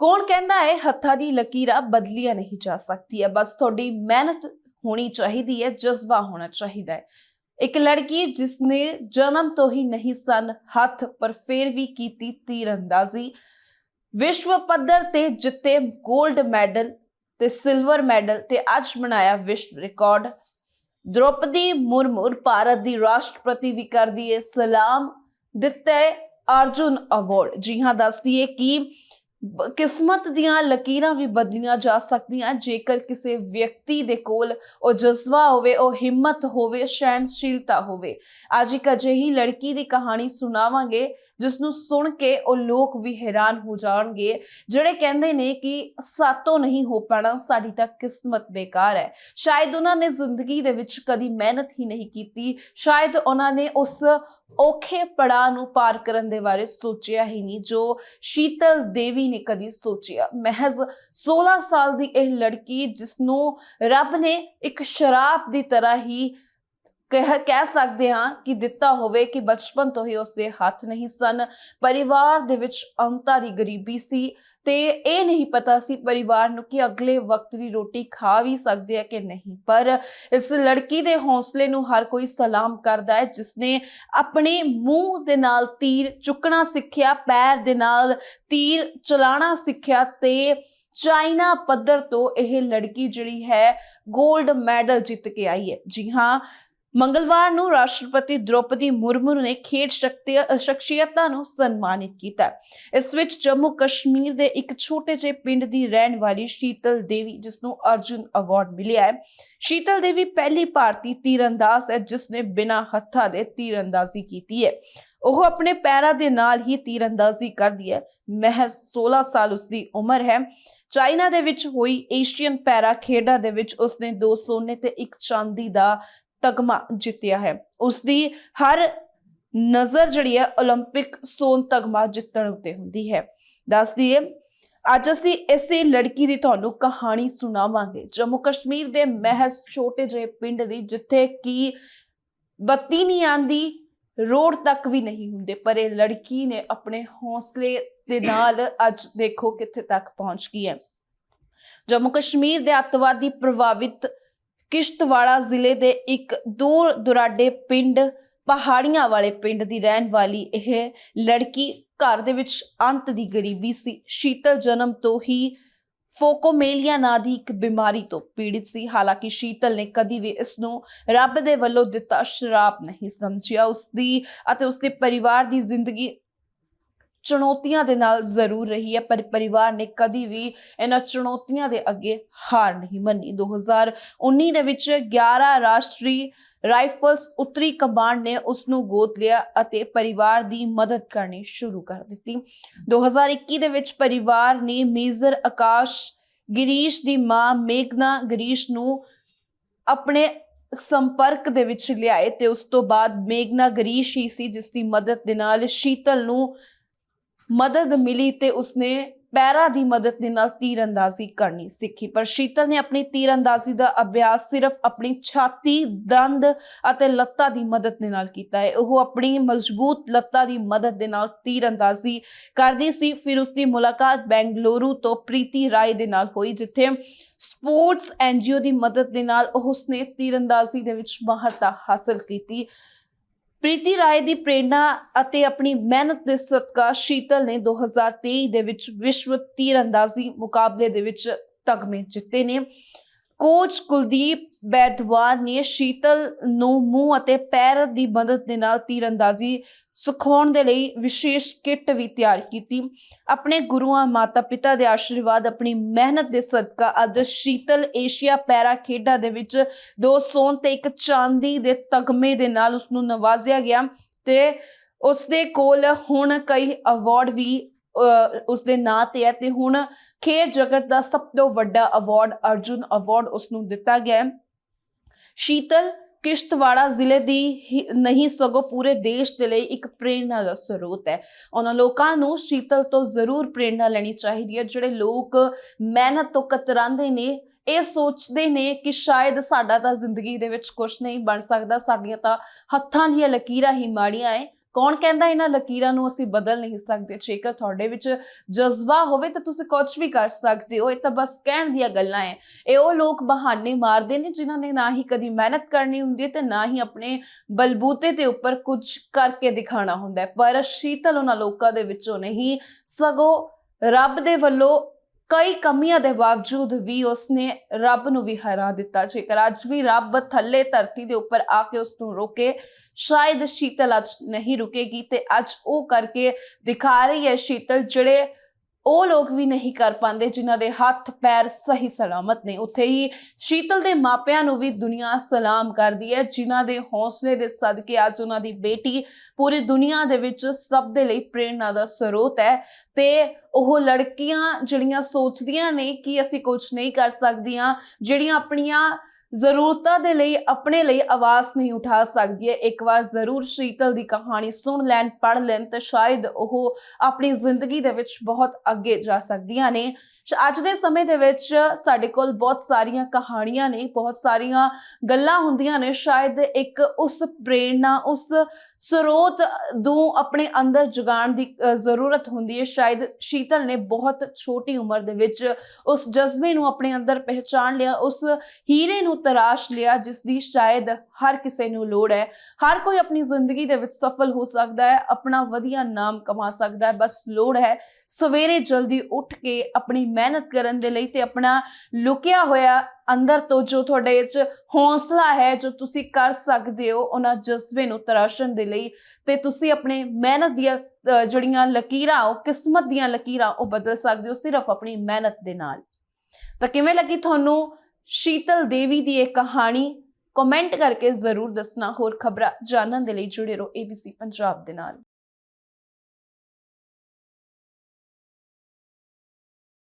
ਕੌਣ ਕਹਿੰਦਾ ਹੈ ਹੱਥਾਂ ਦੀ ਲਕੀਰਾਂ ਬਦਲੀਆਂ ਨਹੀਂ ਜਾ ਸਕਦੀ ਹੈ ਬਸ ਤੁਹਾਡੀ ਮਿਹਨਤ ਹੋਣੀ ਚਾਹੀਦੀ ਹੈ, ਜਜ਼ਬਾ ਹੋਣਾ ਚਾਹੀਦਾ ਹੈ। ਇੱਕ ਲੜਕੀ ਜਿਸਨੇ ਜਨਮ ਤੋਂ ਹੀ ਨਹੀਂ ਸਨ ਹੱਥ, ਪਰ ਫਿਰ ਵੀ ਕੀਤੀ ਤੀਰੰਦਾਜ਼ੀ ਵਿਸ਼ਵ ਪੱਧਰ ਤੇ ਜਿੱਤੇ 골ਡ ਮੈਡਲ ਤੇ ਸਿਲਵਰ ਮੈਡਲ ਤੇ ਅੱਜ ਬਣਾਇਆ ਵਿਸ਼ਵ ਰਿਕਾਰਡ ਦ੍ਰੋਪਦੀ ਮੁਰਮੁਰ ਭਾਰਤ ਦੀ ਰਾਸ਼ਟਰਪਤੀ ਵੀ ਕਰਦੀ ਹੈ, ਸਲਾਮ ਦਿੱਤੇ ਅਰਜੁਨ ਅਵਾਰਡ ਜੀ ਹਾਂ, ਦੱਸਦੀ ਹੈ ਕਿ ਕਿਸਮਤ ਦੀਆਂ ਲਕੀਰਾਂ ਵੀ ਬਦਲੀਆਂ ਜਾ ਸਕਦੀਆਂ। ਜੇਕਰ ਕਿਸੇ ਵਿਅਕਤੀ ਦੇ ਕੋਲ ਉਹ ਜਜ਼ਬਾ ਹੋਵੇ, ਉਹ ਹਿੰਮਤ ਹੋਵੇ, ਸਹਿਣਸ਼ੀਲਤਾ ਹੋਵੇ। ਅੱਜ ਇੱਕ ਅਜਿਹੀ ਲੜਕੀ ਦੀ ਕਹਾਣੀ ਸੁਣਾਵਾਂਗੇ ਜਿਸ ਨੂੰ ਸੁਣ ਕੇ ਉਹ ਲੋਕ ਵੀ ਹੈਰਾਨ ਹੋ ਜਾਣਗੇ, ਜਿਹੜੇ ਕਹਿੰਦੇ ਨੇ ਕਿ ਸਾਤੋਂ ਨਹੀਂ ਹੋ ਪਾਣਾ, ਸਾਡੀ ਤਾਂ ਕਿਸਮਤ ਬੇਕਾਰ ਹੈ। ਸ਼ਾਇਦ ਉਹਨਾਂ ਨੇ ਜ਼ਿੰਦਗੀ ਦੇ ਵਿੱਚ ਕਦੀ ਮਿਹਨਤ ਹੀ ਨਹੀਂ ਕੀਤੀ। ਸ਼ਾਇਦ ਉਹਨਾਂ ਨੇ ਉਸ ਔਖੇ ਪੜਾਅ ਨੂੰ ਪਾਰ ਕਰਨ ਦੇ ਬਾਰੇ ਸੋਚਿਆ ਹੀ ਨਹੀਂ, ਜੋ ਸ਼ੀਤਲ ਦੇਵੀ ਨੇ ਕਦੀ ਸੋਚਿਆ। ਮਹਿਜ਼ 16 ਸਾਲ ਦੀ ਇਹ ਲੜਕੀ ਜਿਸ ਨੂੰ ਰੱਬ ਨੇ ਇੱਕ ਸ਼ਰਾਬ ਦੀ ਤਰ੍ਹਾਂ ਹੀ ਕਹਿ ਕਹਿ ਸਕਦੇ ਹਾਂ ਕਿ ਦਿੱਤਾ ਹੋਵੇ ਕਿ ਬਚਪਨ ਤੋਂ ਹੀ ਉਸਦੇ ਹੱਥ ਨਹੀਂ ਸਨ। ਪਰਿਵਾਰ ਦੇ ਵਿੱਚ ਅੰਤਾ ਦੀ ਗਰੀਬੀ ਸੀ ਤੇ ਇਹ ਨਹੀਂ ਪਤਾ ਸੀ ਪਰਿਵਾਰ ਨੂੰ ਕਿ ਅਗਲੇ ਵਕਤ ਦੀ ਰੋਟੀ ਖਾ ਵੀ ਸਕਦੇ ਆ ਕਿ ਨਹੀਂ। ਪਰ ਇਸ ਲੜਕੀ ਦੇ ਹੌਸਲੇ ਨੂੰ ਹਰ ਕੋਈ ਸਲਾਮ ਕਰਦਾ ਹੈ, ਜਿਸਨੇ ਆਪਣੇ ਮੂੰਹ ਦੇ ਨਾਲ ਤੀਰ ਚੁੱਕਣਾ ਸਿੱਖਿਆ, ਪੈਰ ਦੇ ਨਾਲ ਤੀਰ ਚਲਾਣਾ ਸਿੱਖਿਆ ਤੇ ਚਾਈਨਾ ਪੱਧਰ ਤੋਂ ਇਹ ਲੜਕੀ ਜਿਹੜੀ ਹੈ 골ਡ ਮੈਡਲ ਜਿੱਤ ਕੇ ਆਈ ਹੈ। ਜੀ ਹਾਂ ਮੰਗਲਵਾਰ ਨੂੰ ਰਾਸ਼ਟਰਪਤੀ ਦ੍ਰੋਪਦੀ ਮੁਰਮੂ ਨੇ ਖੇਡ ਸ਼ਖਸੀਅਤਾਂ ਨੂੰ ਸਨਮਾਨਿਤ ਕੀਤਾ। ਇਸ ਵਿੱਚ ਜੰਮੂ ਕਸ਼ਮੀਰ ਦੇ ਇੱਕ ਛੋਟੇ ਜਿਹੇ ਪਿੰਡ ਦੀ ਰਹਿਣ ਵਾਲੀ ਸ਼ੀਤਲ ਦੇਵੀ, ਜਿਸ ਨੂੰ ਅਰਜੁਨ ਅਵਾਰਡ ਮਿਲਿਆ ਹੈ। ਸ਼ੀਤਲ ਦੇਵੀ ਪਹਿਲੀ ਭਾਰਤੀ ਤੀਰੰਦਾਜ਼ ਹੈ, ਜਿਸ ਨੇ ਬਿਨਾਂ ਹੱਥਾਂ ਦੇ ਤੀਰੰਦਾਜ਼ੀ ਕੀਤੀ ਹੈ। ਉਹ ਆਪਣੇ ਪੈਰਾਂ ਦੇ ਨਾਲ ਹੀ ਤੀਰੰਦਾਜ਼ੀ ਕਰਦੀ ਹੈ। ਮਹਿਜ਼ 16 ਸਾਲ ਉਸਦੀ ਉਮਰ ਹੈ। ਚਾਈਨਾ ਦੇ ਵਿੱਚ ਹੋਈ ਏਸ਼ੀਅਨ ਪੈਰਾ ਖੇਡਾਂ ਦੇ ਵਿੱਚ ਉਸਨੇ ਦੋ ਸੋਨੇ ਤੇ ਇੱਕ ਚਾਂਦੀ ਦਾ ਤਗਮਾ ਜਿੱਤਿਆ ਹੈ ਉਸ ਦੀ ਹਰ ਨਜ਼ਰ ਜਿਹੜੀ ਹੈ 올림픽 ਸੋਨ ਤਗਮਾ ਜਿੱਤਣ ਉੱਤੇ ਹੁੰਦੀ ਹੈ ਦੱਸਦੀ ਹੈ ਅੱਜ ਅਸੀਂ ਇਸੇ ਲੜਕੀ ਦੀ ਤੁਹਾਨੂੰ ਕਹਾਣੀ ਸੁਣਾਵਾਂਗੇ ਜੰਮੂ ਕਸ਼ਮੀਰ ਦੇ ਮਹਿਜ਼ ਛੋਟੇ ਜਿਹੇ ਪਿੰਡ ਦੀ ਜਿੱਥੇ ਕੀ ਬੱਤੀ ਨਹੀਂ ਆਂਦੀ ਰੋਡ ਤੱਕ ਵੀ ਨਹੀਂ ਹੁੰਦੇ ਪਰ ਇਹ ਲੜਕੀ ਨੇ ਆਪਣੇ ਹੌਸਲੇ ਦੇ ਨਾਲ ਅੱਜ ਦੇਖੋ ਕਿੱਥੇ ਤੱਕ ਪਹੁੰਚ ਗਈ ਹੈ ਜੰਮੂ ਕਸ਼ਮੀਰ ਦੇ ਅੱਤਵਾਦੀ ਪ੍ਰਭਾਵਿਤ ਕਿਸ਼ਤਵਾੜਾ ਜ਼ਿਲ੍ਹੇ ਦੇ ਇੱਕ ਦੂਰ ਦੁਰਾਡੇ ਪਿੰਡ, ਪਹਾੜੀਆਂ ਵਾਲੇ ਪਿੰਡ ਦੀ ਰਹਿਣ ਵਾਲੀ ਇਹ ਲੜਕੀ ਘਰ ਦੇ ਵਿੱਚ ਅੰਤ ਦੀ ਗਰੀਬੀ ਸੀ। ਸ਼ੀਤਲ ਜਨਮ ਤੋਂ ਹੀ ਫੋਕੋਮੇਲੀਆ ਨਾਂ ਦੀ ਇੱਕ ਬਿਮਾਰੀ ਤੋਂ ਪੀੜਿਤ ਸੀ। ਹਾਲਾਂਕਿ ਸ਼ੀਤਲ ਨੇ ਕਦੀ ਵੀ ਇਸ ਨੂੰ ਰੱਬ ਦੇ ਵੱਲੋਂ ਦਿੱਤਾ ਸ਼ਰਾਪ ਨਹੀਂ ਸਮਝਿਆ। ਉਸ ਦੀ ਅਤੇ ਉਸਦੇ ਪਰਿਵਾਰ ਦੀ ਜ਼ਿੰਦਗੀ ਚੁਣੌਤੀਆਂ ਦੇ ਨਾਲ ਜ਼ਰੂਰ ਰਹੀ ਹੈ, ਪਰ ਪਰਿਵਾਰ ਨੇ ਕਦੀ ਵੀ ਇਹਨਾਂ ਚੁਣੌਤੀਆਂ ਦੇ ਅੱਗੇ ਹਾਰ ਨਹੀਂ ਮੰਨੀ। 2019 ਦੇ ਵਿੱਚ 11 ਰਾਸ਼ਟਰੀ ਰਾਈਫਲਸ ਉੱਤਰੀ ਕਮਾਂਡ ਨੇ ਉਸ ਨੂੰ ਗੋਦ ਲਿਆ ਅਤੇ ਪਰਿਵਾਰ ਦੀ ਮਦਦ ਕਰਨੀ ਸ਼ੁਰੂ ਕਰ ਦਿੱਤੀ। 2021 ਦੇ ਵਿੱਚ ਪਰਿਵਾਰ ਨੇ ਮੇਜਰ ਆਕਾਸ਼ ਗਿਰੀਸ਼ ਦੀ ਮਾਂ ਮੇਗਨਾ ਗਿਰੀਸ਼ ਨੂੰ ਆਪਣੇ ਸੰਪਰਕ ਦੇ ਵਿੱਚ ਲਿਆਏ ਤੇ ਉਸ ਤੋਂ ਬਾਅਦ ਮੇਗਨਾ ਗਰੀਸ਼ ਹੀ ਸੀ ਜਿਸ ਦੀ ਮਦਦ ਦੇ ਨਾਲ ਸ਼ੀਤਲ ਨੂੰ ਮਦਦ ਮਿਲੀ ਤੇ ਉਸਨੇ ਪੈਰਾ ਦੀ ਮਦਦ ਦੇ ਨਾਲ ਤੀਰਅੰਦਾਜ਼ੀ ਕਰਨੀ ਸਿੱਖੀ। ਪਰ ਸ਼ੀਤਲ ਨੇ ਆਪਣੀ ਤੀਰਅੰਦਾਜ਼ੀ ਦਾ ਅਭਿਆਸ ਸਿਰਫ ਆਪਣੀ ਛਾਤੀ, ਦੰਦ ਅਤੇ ਲੱਤਾਂ ਦੀ ਮਦਦ ਦੇ ਨਾਲ ਕੀਤਾ ਹੈ। ਉਹ ਆਪਣੀ ਮਜ਼ਬੂਤ ਲੱਤਾਂ ਦੀ ਮਦਦ ਦੇ ਨਾਲ ਤੀਰਅੰਦਾਜ਼ੀ ਕਰਦੀ ਸੀ। ਫਿਰ ਉਸ ਦੀ ਮੁਲਾਕਾਤ ਬੈਂਗਲੁਰੂ ਤੋਂ ਪ੍ਰੀਤੀ ਰਾਏ ਦੇ ਨਾਲ ਹੋਈ, ਜਿੱਥੇ ਸਪੋਰਟਸ ਐਨਜੀਓ ਦੀ ਮਦਦ ਦੇ ਨਾਲ ਉਹ ਉਸਨੇ ਤੀਰਅੰਦਾਜ਼ੀ ਦੇ ਵਿੱਚ ਮਾਹਰਤਾ ਹਾਸਲ ਕੀਤੀ। ਪ੍ਰੀਤੀ ਰਾਏ ਦੀ ਪ੍ਰੇਰਣਾ ਅਤੇ ਆਪਣੀ ਮਿਹਨਤ ਦੇ ਸਦਕਾ ਸ਼ੀਤਲ ਨੇ 2023 ਦੇ ਵਿੱਚ ਵਿਸ਼ਵ ਤੀਰਅੰਦਾਜ਼ੀ ਮੁਕਾਬਲੇ ਦੇ ਵਿੱਚ ਤਗਮੇ ਜਿੱਤੇ ਨੇ। ਕੋਚ ਕੁਲਦੀਪ ਬੈਦਵਾਨ ਨੇ ਸ਼ੀਤਲ ਨੂੰ ਮੂੰਹ ਅਤੇ ਪੈਰ ਦੀ ਮਦਦ ਦੇ ਨਾਲ ਤੀਰੰਦਾਜ਼ੀ ਸਿਖਾਉਣ ਦੇ ਲਈ ਵਿਸ਼ੇਸ਼ ਕਿੱਟ ਵੀ ਤਿਆਰ ਕੀਤੀ। ਆਪਣੇ ਗੁਰੂਆਂ ਮਾਤਾ ਪਿਤਾ ਦੇ ਆਸ਼ੀਰਵਾਦ, ਆਪਣੀ ਮਿਹਨਤ ਦੇ ਸਦਕਾ ਅੱਜ ਸ਼ੀਤਲ ਏਸ਼ੀਆ ਪੈਰਾ ਖੇਡਾਂ ਦੇ ਵਿੱਚ ਦੋ ਸੋਨ ਤੇ ਇੱਕ ਚਾਂਦੀ ਦੇ ਤਗਮੇ ਦੇ ਨਾਲ ਉਸ ਨੂੰ ਨਵਾਜ਼ਿਆ ਗਿਆ ਤੇ ਉਸ ਦੇ ਕੋਲ ਹੁਣ ਕਈ ਅਵਾਰਡ ਵੀ ਉਸ ਦੇ ਨਾਂ ਤੇ ਹੈ ਤੇ ਹੁਣ ਖੇਡ ਜਗਤ ਦਾ ਸਭ ਤੋਂ ਵੱਡਾ ਅਵਾਰਡ ਅਰਜੁਨ ਅਵਾਰਡ ਉਸ ਨੂੰ ਦਿੱਤਾ ਗਿਆ ਹੈ। ਸ਼ੀਤਲ ਕਿਸ਼ਤਵਾੜਾ ਜ਼ਿਲ੍ਹੇ ਦੀ ਹੀ ਨਹੀਂ, ਸਗੋਂ ਪੂਰੇ ਦੇਸ਼ ਦੇ ਲਈ ਇੱਕ ਪ੍ਰੇਰਣਾ ਦਾ ਸਰੋਤ ਹੈ। ਉਹਨਾਂ ਲੋਕਾਂ ਨੂੰ ਸ਼ੀਤਲ ਤੋਂ ਜ਼ਰੂਰ ਪ੍ਰੇਰਣਾ ਲੈਣੀ ਚਾਹੀਦੀ ਹੈ। ਜਿਹੜੇ ਲੋਕ ਮਿਹਨਤ ਤੋਂ ਕਤਰਾਉਂਦੇ ਨੇ, ਇਹ ਸੋਚਦੇ ਨੇ ਕਿ ਸ਼ਾਇਦ ਸਾਡਾ ਤਾਂ ਜ਼ਿੰਦਗੀ ਦੇ ਵਿੱਚ ਕੁਝ ਨਹੀਂ ਬਣ ਸਕਦਾ, ਸਾਡੀਆਂ ਤਾਂ ਹੱਥਾਂ ਦੀਆਂ ਲਕੀਰਾਂ ਹੀ ਮਾੜੀਆਂ ਐ। ਕੌਣ ਕਹਿੰਦਾ ਇਹਨਾਂ ਲਕੀਰਾਂ ਨੂੰ ਅਸੀਂ ਬਦਲ ਨਹੀਂ ਸਕਦੇ? ਜੇਕਰ ਤੁਹਾਡੇ ਵਿੱਚ ਜਜ਼ਬਾ ਹੋਵੇ ਤਾਂ ਤੁਸੀਂ ਕੁਝ ਵੀ ਕਰ ਸਕਦੇ ਹੋ। ਇਹ ਤਾਂ ਬਸ ਕਹਿਣ ਦੀਆਂ ਗੱਲਾਂ ਹੈ ਇਹ ਉਹ ਲੋਕ ਬਹਾਨੇ ਮਾਰਦੇ ਨੇ ਜਿਨ੍ਹਾਂ ਨੇ ਨਾ ਹੀ ਕਦੀ ਮਿਹਨਤ ਕਰਨੀ ਹੁੰਦੀ ਹੈ ਤੇ ਨਾ ਹੀ ਆਪਣੇ ਬਲਬੂਤੇ ਦੇ ਉੱਪਰ ਕੁਝ ਕਰਕੇ ਦਿਖਾਣਾ ਹੁੰਦਾ ਪਰ ਸ਼ੀਤਲ ਉਹਨਾਂ ਲੋਕਾਂ ਦੇ ਵਿੱਚੋਂ ਨਹੀਂ। ਸਗੋਂ ਰੱਬ ਦੇ ਵੱਲੋਂ ਕਈ ਕਮੀਆਂ ਦੇ ਬਾਵਜੂਦ ਵੀ ਉਸਨੇ ਰੱਬ ਨੂੰ ਵੀ ਹਰਾ ਦਿੱਤਾ। ਜੇਕਰ ਅੱਜ ਵੀ ਰੱਬ ਥੱਲੇ ਧਰਤੀ ਦੇ ਉੱਪਰ ਆ ਕੇ ਉਸ ਨੂੰ ਰੋਕੇ, ਸ਼ਾਇਦ ਸ਼ੀਤਲ ਅੱਜ ਨਹੀਂ ਰੁਕੇਗੀ ਤੇ ਅੱਜ ਉਹ ਕਰਕੇ ਦਿਖਾ ਰਹੀ ਹੈ ਸ਼ੀਤਲ ਜਿਹੜੇ ਉਹ ਲੋਕ ਵੀ ਨਹੀਂ ਕਰ ਪਾਉਂਦੇ ਜਿਨ੍ਹਾਂ ਦੇ ਹੱਥ ਪੈਰ ਸਹੀ ਸਲਾਮਤ ਨੇ। ਉੱਥੇ ਹੀ ਸ਼ੀਤਲ ਦੇ ਮਾਪਿਆਂ ਨੂੰ ਵੀ ਦੁਨੀਆ ਸਲਾਮ ਕਰਦੀ ਹੈ, ਜਿਨ੍ਹਾਂ ਦੇ ਹੌਸਲੇ ਦੇ ਸਦਕੇ ਅੱਜ ਉਹਨਾਂ ਦੀ ਬੇਟੀ ਪੂਰੀ ਦੁਨੀਆ ਦੇ ਵਿੱਚ ਸਭ ਦੇ ਲਈ ਪ੍ਰੇਰਣਾ ਦਾ ਸਰੋਤ ਹੈ ਤੇ ਉਹ ਲੜਕੀਆਂ ਜਿਹੜੀਆਂ ਸੋਚਦੀਆਂ ਨੇ ਕਿ ਅਸੀਂ ਕੁਝ ਨਹੀਂ ਕਰ ਸਕਦੀਆਂ, ਜਿਹੜੀਆਂ ਆਪਣੀਆਂ ਜ਼ਰੂਰਤਾਂ ਦੇ ਲਈ, ਆਪਣੇ ਲਈ ਆਵਾਜ਼ ਨਹੀਂ ਉਠਾ ਸਕਦੀ ਹੈ। ਇੱਕ ਵਾਰ ਜ਼ਰੂਰ ਸ਼ੀਤਲ ਦੀ ਕਹਾਣੀ ਸੁਣ ਲੈਣ, ਪੜ੍ਹ ਲੈਣ ਤਾਂ ਸ਼ਾਇਦ ਉਹ ਆਪਣੀ ਜ਼ਿੰਦਗੀ ਦੇ ਵਿੱਚ ਬਹੁਤ ਅੱਗੇ ਜਾ ਸਕਦੀਆਂ ਨੇ। ਸ਼- ਅੱਜ ਦੇ ਸਮੇਂ ਦੇ ਵਿੱਚ ਸਾਡੇ ਕੋਲ ਬਹੁਤ ਸਾਰੀਆਂ ਕਹਾਣੀਆਂ ਨੇ, ਬਹੁਤ ਸਾਰੀਆਂ ਗੱਲਾਂ ਹੁੰਦੀਆਂ ਨੇ। ਸ਼ਾਇਦ ਇੱਕ ਉਸ ਪ੍ਰੇਰਣਾ, ਉਸ ਸਰੋਤ ਨੂੰ ਆਪਣੇ ਅੰਦਰ ਜਗਾਉਣ ਦੀ ਜ਼ਰੂਰਤ ਹੁੰਦੀ ਹੈ। ਸ਼ਾਇਦ ਸ਼ੀਤਲ ਨੇ ਬਹੁਤ ਛੋਟੀ ਉਮਰ ਦੇ ਵਿੱਚ ਉਸ ਜਜ਼ਬੇ ਨੂੰ ਆਪਣੇ ਅੰਦਰ ਪਹਿਚਾਣ ਲਿਆ, ਉਸ ਹੀਰੇ ਨੂੰ ਤਰਾਸ਼ ਲਿਆ ਜਿਸ ਦੀ ਸ਼ਾਇਦ ਹਰ ਕਿਸੇ ਨੂੰ ਲੋੜ ਹੈ। ਹਰ ਕੋਈ ਆਪਣੀ ਜ਼ਿੰਦਗੀ ਦੇ ਵਿੱਚ ਸਫਲ ਹੋ ਸਕਦਾ ਹੈ ਆਪਣਾ ਵਧੀਆ ਨਾਮ ਕਮਾ ਸਕਦਾ ਹੈ। ਬਸ ਲੋੜ ਹੈ ਸਵੇਰੇ ਜਲਦੀ ਉੱਠ ਕੇ ਆਪਣੀ ਮਿਹਨਤ ਕਰਨ ਦੇ ਲਈ ਤੇ ਆਪਣਾ ਲੁਕਿਆ ਹੋਇਆ ਅੰਦਰ ਤੋਂ ਜੋ ਤੁਹਾਡੇ ਵਿੱਚ ਹੌਸਲਾ ਹੈ ਜੋ ਤੁਸੀਂ ਕਰ ਸਕਦੇ ਹੋ ਉਹਨਾਂ ਜਜ਼ਬੇ ਨੂੰ ਤਰਾਸ਼ਣ ਦੇ ਲਈ ਤੇ ਤੁਸੀਂ ਆਪਣੇ ਮਿਹਨਤ ਦੀਆਂ ਅ, ਜਿਹੜੀਆਂ ਲਕੀਰਾਂ ਉਹ ਕਿਸਮਤ ਦੀਆਂ ਲਕੀਰਾਂ ਉਹ ਬਦਲ ਸਕਦੇ ਹੋ ਸਿਰਫ ਆਪਣੀ ਮਿਹਨਤ ਦੇ ਨਾਲ। ਤਾਂ ਕਿਵੇਂ ਲੱਗੀ ਤੁਹਾਨੂੰ ਸ਼ੀਤਲ ਦੇਵੀ ਦੀ ਇਹ ਕਹਾਣੀ ਕਮੈਂਟ ਕਰਕੇ ਜ਼ਰੂਰ ਦੱਸਣਾ, ਹੋਰ ਖਬਰਾਂ ਜਾਣਨ ਦੇ ਲਈ ਜੁੜੇ ਰਹੋ ABC ਪੰਜਾਬ ਦੇ ਨਾਲ।